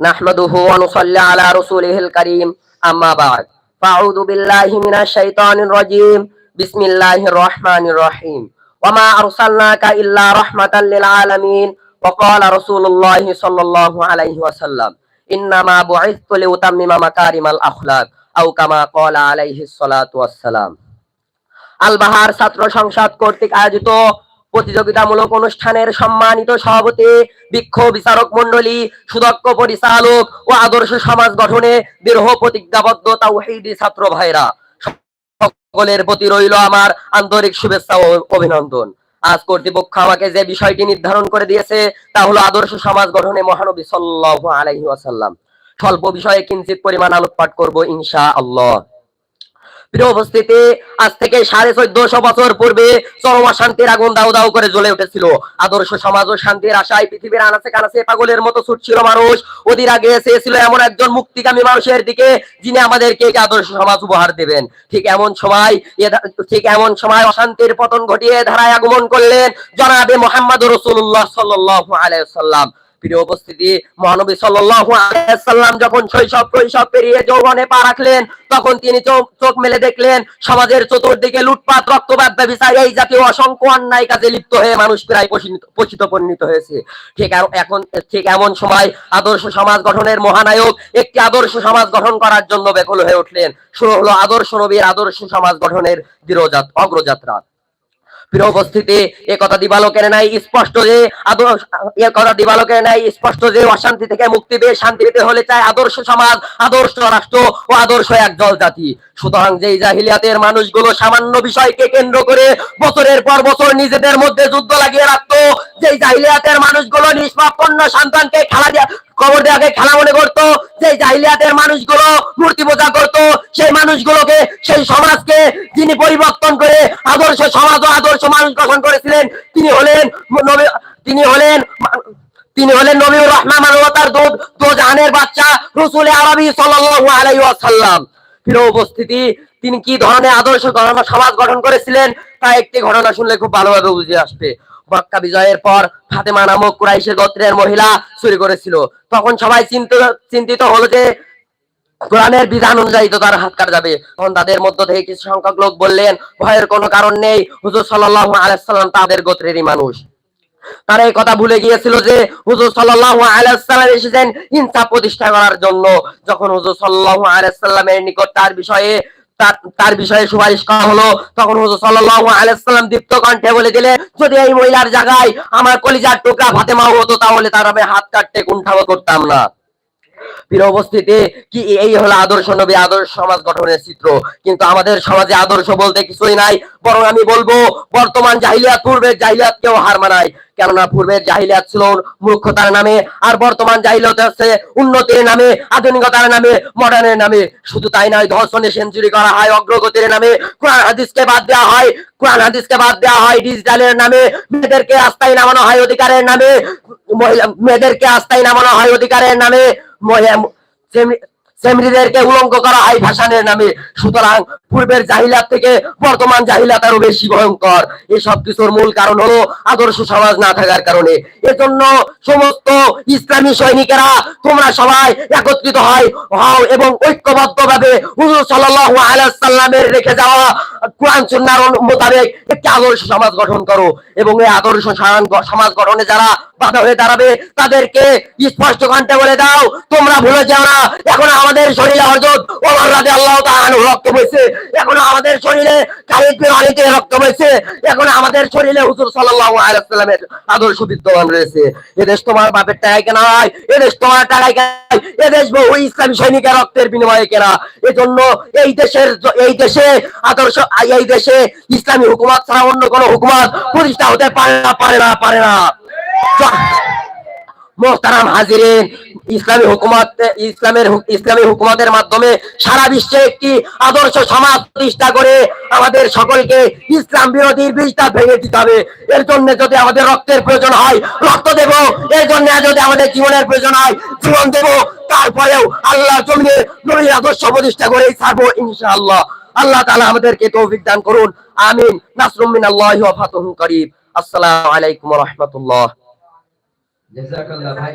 نحمده ونصلي على رسوله الكريم أما بعد فأعوذ بالله من الشيطان الرجيم بسم الله الرحمن الرحيم وما أرسلناك إلا رحمة للعالمين وقال رسول الله صلى الله عليه وسلم إنما بعثت لأتمم مكارم الأخلاق أو كما قال عليه الصلاة والسلام আলবাহার ছাত্র সংসদ কর্তৃক আয়োজিত প্রতিযোগিতামূলক অনুষ্ঠানের সম্মানিত সভাপতি বিক্ষোভ বিচারক মন্ডলী সুদক্ষ পরিচালক ও আদর্শ সমাজ গঠনে দৃঢ় প্রতিজ্ঞাবদ্ধ তাওহীদি ছাত্র ভাইরা। সকলের প্রতি রইল আমার আন্তরিক শুভেচ্ছা ও অভিনন্দন। আজ কর্তৃপক্ষ আমাকে যে বিষয়টি নির্ধারণ করে দিয়েছে, তা হলো আদর্শ সমাজ গঠনে মহানবী সাল্লাল্লাহু আলাইহি ওয়াসাল্লাম। স্বল্প বিষয়ে কিঞ্চিত পরিমাণ আলোকপাত করব ইনশা আল্লাহ প্রিয় উপস্থিতি, আজ থেকে সাড়ে চোদ্দশো বছর পূর্বে চরম শান্তির আগুন দাউ দাউ করে জ্বলে উঠেছিল। আদর্শ সমাজ ও শান্তির আশায় পৃথিবীর আনাচে কানাচে পাগলের মতো ছুটছিল মানুষ। অধীর আগে চেয়েছিল এমন একজন মুক্তিকামী মানুষের দিকে, যিনি আমাদেরকে আদর্শ সমাজ উপহার দেবেন। ঠিক এমন সময় ঠিক এমন সময় অশান্তির পতন ঘটিয়ে ধারায় আগমন করলেন জনাবে মোহাম্মদ রসুল্লাহ সাল্লাল্লাহু আলাইহি সাল্লাম প্রিয় উপস্থিতি, মহানবী সাল্লাম যখন শৈশব পেরিয়ে যৌবনে পা রাখলেন, তখন তিনি চোখ মেলে দেখলেন, সমাজের চতুর্দিকে লুটপাট, রক্তপাত ব্যবসায় এই জাতীয় অসংখ্য অন্যায় কাজে লিপ্ত হয়ে মানুষ প্রায় পরিণত- পরিণত হয়েছে। ঠিক এখন, ঠিক এমন সময় আদর্শ সমাজ গঠনের মহানায়ক একটি আদর্শ সমাজ গঠন করার জন্য ব্যাকুল হয়ে উঠলেন। শুরু হলো আদর্শ নবীর আদর্শ সমাজ গঠনের দৃঢ়যাত অগ্রযাত্রা প্রিয় উপস্থিতি, এ কথা দিবালোকের নাই স্পষ্ট যে আদর্শ, এ কথা দিবালোকের নাই স্পষ্ট যে অশান্তি থেকে মুক্তি পেয়ে শান্তি পেতে হলে চাই আদর্শ সমাজ, আদর্শ রাষ্ট্র ও আদর্শ একদল জাতি। সুতরাং যেই জাহিলিয়াতের মানুষগুলো সামান্য বিষয়কে কেন্দ্র করে বছরের পর বছর নিজেদের মধ্যে যুদ্ধ লাগিয়ে রাখতো, যেই জাহিলিয়াতের মানুষগুলো নিষ্পাপ কন্যা সন্তানকে খেলা দিয়া, কবর দেওয়াকে খেলা মনে করতো যেই জাহিলিয়াতের মানুষগুলো মূর্তি পূজা করতো, সেই মানুষগুলোকে, সেই সমাজকে যিনি পরিবর্তন করে আদর্শ সমাজ ও আদর্শ মানুষ গঠন করেছিলেন, তিনি হলেন তিনি হলেন তিনি হলেন নবীর রহমান মানবতার দুধ দো জাহানের বাচ্চা রসুল আরবি সাল্লাল্লাহু আলাইহি ওয়াসাল্লাম। প্রিয় উপস্থিতি, তিনি কি ধরনের আদর্শ সমাজ গঠন করেছিলেন, তা একটি ঘটনা শুনলে খুব ভালোভাবে বুঝে আসবে। মক্কা বিজয়ের পর ফাতেমা নামক কুরাইশের গোত্রের মহিলা চুরি করেছিল। তখন সবাই চিন্তিত হলো যে কোরআনের বিধান অনুযায়ী তো তার হাত কাটা যাবে। তখন তাদের মধ্য থেকে কিছু সংখ্যক লোক বললেন, ভয়ের কোনো কারণ নেই, হুজুর সাল্লাল্লাহু আলাইহি সাল্লাম তাদের গোত্রেরই মানুষ। তারা এই কথা ভুলে গিয়েছিল যে হুজুর সাল্লাল্লাহু আলাইহি সাল্লাম এসেছেন ইনসাফ প্রতিষ্ঠা করার জন্য। যখন হুজুর সাল্লাল্লাহু আলাইহি সাল্লামের নিকট তার বিষয়ে তার- বিষয়ে সুপারিশ করা হলো। তখন হুজুর সাল্লাল্লাহু আলাইহি সাল্লাম দীপ্ত কণ্ঠে বলে দিলে যদি এই মহিলার জায়গায় আমার কলিজার টুকরা ফাতেমা হতো, তাহলে তার আমি হাত কাটতে কুণ্ঠাবো করতাম না। প্রিয় কি? এই হলো আদর্শ নবী, আদর্শ সমাজ গঠনের চিত্র। কিন্তু আমাদের সমাজে আদর্শ বলতে কিছুই নাই, বরং আমি বলব, বর্তমান জাহিলিয়াত, পূর্বের জাহিলিয়াত কেউ হার মানায়। কেননা পূর্বের জাহিলিয়াত ছিল মূর্খতার নামে, আর বর্তমান জাহিলিয়াত উন্নতির নামে, আধুনিকতার নামে, মডার্নের নামে। শুধু তাই নয়, ধর্ষণে সেঞ্চুরি করা হয়, অগ্রগতির নামে, কোরআন হাদিসকে বাদ দেওয়া হয়, কোরআন হাদিসকে বাদ দেওয়া হয়, ডিজিটালের নামে, মেয়েদেরকে আস্থায় নামানো হয় অধিকারের নামে, মহিলা মেয়েদেরকে আস্থায় নামানো হয় অধিকারের নামে। সেমরিদেরকে উলঙ্গ করা হয় ভাষানের নামে সুতরাং পূর্বের জাহিলাত থেকে বর্তমান জাহিলাত আরও বেশি ভয়ঙ্কর। এসব কিছুর মূল কারণ হলো আদর্শ সমাজ না থাকার কারণে। এজন্য সমস্ত ইসলামী সৈনিকেরা, তোমরা সবাই একত্রিত হয়, হও এবং ঐক্যবদ্ধ ভাবে হুজুর সাল্লাল্লাহু আলাইহি সাল্লামের রেখে যাওয়া কোরআন সুন্নাহর মোতাবেক একটি আদর্শ সমাজ গঠন করো এবং এই আদর্শ সমাজ- গঠনে যারা বাধা হয়ে দাঁড়াবে, তাদেরকে স্পষ্ট কণ্ঠে বলে দাও, তোমরা ভুলে যাও না। এখন আমাদের শরীরে হযরত ওমর রাদিয়াল্লাহু তাআলা রক্ত বইছে এখন আমাদের শরীরে ওয়ালিদের রক্ত বইছে। এখন আমাদের শরীরে হুজুর আলাইহি আদর্শ বিদ্যমান রয়েছে। এদেশ তোমার বাপের টাকায় কেনা হয় এদেশ তোমার টাকায় কেনা এদেশ বহু ইসলামী সৈনিকের রক্তের বিনিময়ে কেনা। এজন্য এই দেশের এই দেশে আদর্শ, এই দেশে ইসলামী হুকুমত ছাড়া অন্য কোনো হুকুমত প্রতিষ্ঠা হতে পারে না পারে না পারে না। মোহতারাম হাজিরিন ইসলামী হুকুমত, ইসলামের ইসলামী হুকুমতের মাধ্যমে সারা বিশ্বে একটি আদর্শ সমাজ প্রতিষ্ঠা করে আমাদের সকলকে ইসলাম বিরোধীর বীজটা ভেঙে দিতে হবে। এর জন্য যদি আমাদের রক্তের প্রয়োজন হয়, রক্ত দেব। এর জন্য যদি আমাদের জীবনের প্রয়োজন হয়, জীবন দেব। তারপরেও আল্লাহ জমিনে নবীর আদর্শ প্রতিষ্ঠা করেই ছাড়বো ইনশাআল্লাহ। আল্লাহ তাআলা আমাদেরকে তৌফিক দান করুন। আমিন। নাসরুম মিনাল্লাহি ওয়া ফাতহুন করিব আসসালামু আলাইকুম ওয়া রাহমাতুল্লাহ। ভাই।